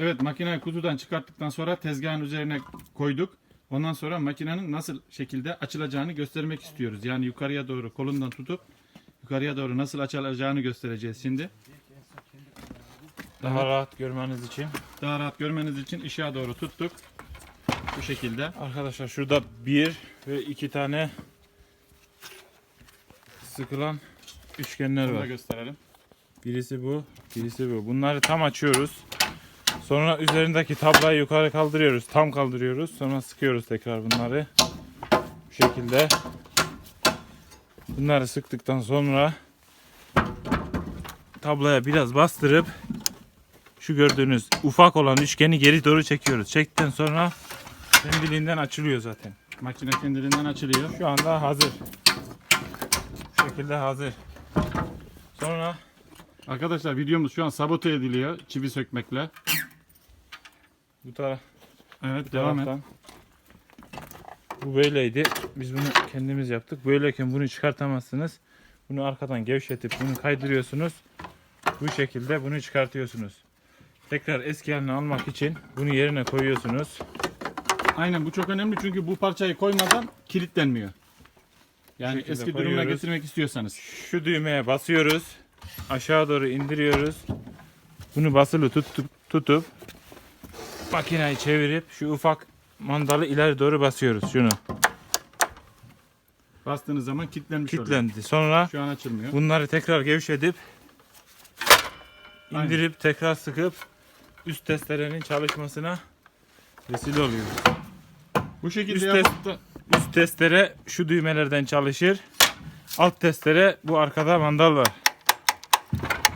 Evet makineyi kutudan çıkarttıktan sonra tezgahın üzerine koyduk. Ondan sonra makinenin nasıl şekilde açılacağını göstermek istiyoruz. Yani yukarıya doğru kolundan tutup yukarıya doğru nasıl açılacağını göstereceğiz şimdi. Daha rahat görmeniz için. Daha rahat görmeniz için ışığa doğru tuttuk. Bu şekilde. Arkadaşlar şurada bir ve iki tane sıkılan üçgenler Bunu da var. gösterelim. Birisi bu, birisi bu. Bunları tam açıyoruz. Sonra üzerindeki tablayı yukarı kaldırıyoruz. Tam kaldırıyoruz. Sonra sıkıyoruz tekrar bunları. Bu şekilde. Bunları sıktıktan sonra tablaya biraz bastırıp şu gördüğünüz ufak olan üçgeni geri doğru çekiyoruz. Çektikten sonra kendiliğinden açılıyor zaten. Makine kendiliğinden açılıyor. Şu anda hazır. Bu şekilde hazır. Sonra Arkadaşlar videomuz şu an sabote ediliyor çivi sökmekle. Bu taraf Evet devam et. taraftan. Bu böyleydi. Biz bunu kendimiz yaptık. Böyleyken bunu çıkartamazsınız. Bunu arkadan gevşetip bunu kaydırıyorsunuz. Bu şekilde bunu çıkartıyorsunuz. Tekrar eski haline almak için bunu yerine koyuyorsunuz. Aynen bu çok önemli çünkü bu parçayı koymadan kilitlenmiyor. Yani eski durumuna koyuyoruz. getirmek istiyorsanız. Şu düğmeye basıyoruz. Aşağı doğru indiriyoruz. Bunu basılı tutup tutup makineyi çevirip şu ufak mandalı ileri doğru basıyoruz şunu. Bastığınız zaman kilitlenmiş oluyor. Kilitlendi. Sonra Şu an açılmıyor. bunları tekrar gevşetip Aynen. indirip tekrar sıkıp üst testerenin çalışmasına vesile oluyor. Bu şekilde Üst yapıp da Üst testere şu düğmelerden çalışır. Alt testere bu arkada mandal var.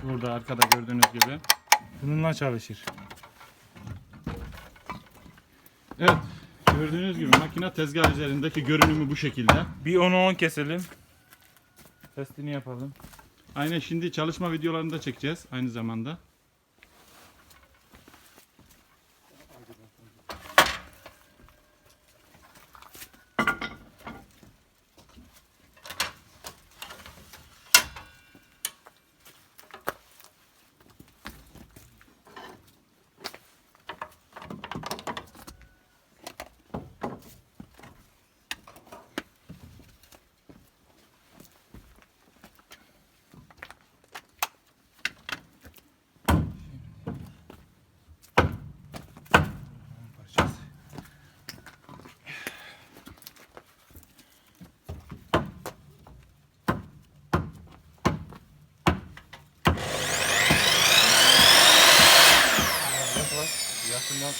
burada arkada gördüğünüz gibi. Bununla çalışır. Evet. Gördüğünüz gibi makine tezgah üzerindeki görünümü bu şekilde. Bir 10'u 10 keselim. Testini yapalım. Aynen şimdi çalışma videolarını da çekeceğiz aynı zamanda. Yakından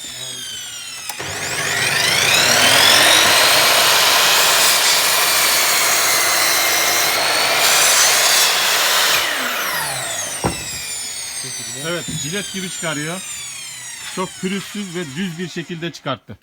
Evet cilet gibi çıkarıyor. Çok pürüzsüz ve düz bir şekilde çıkarttı.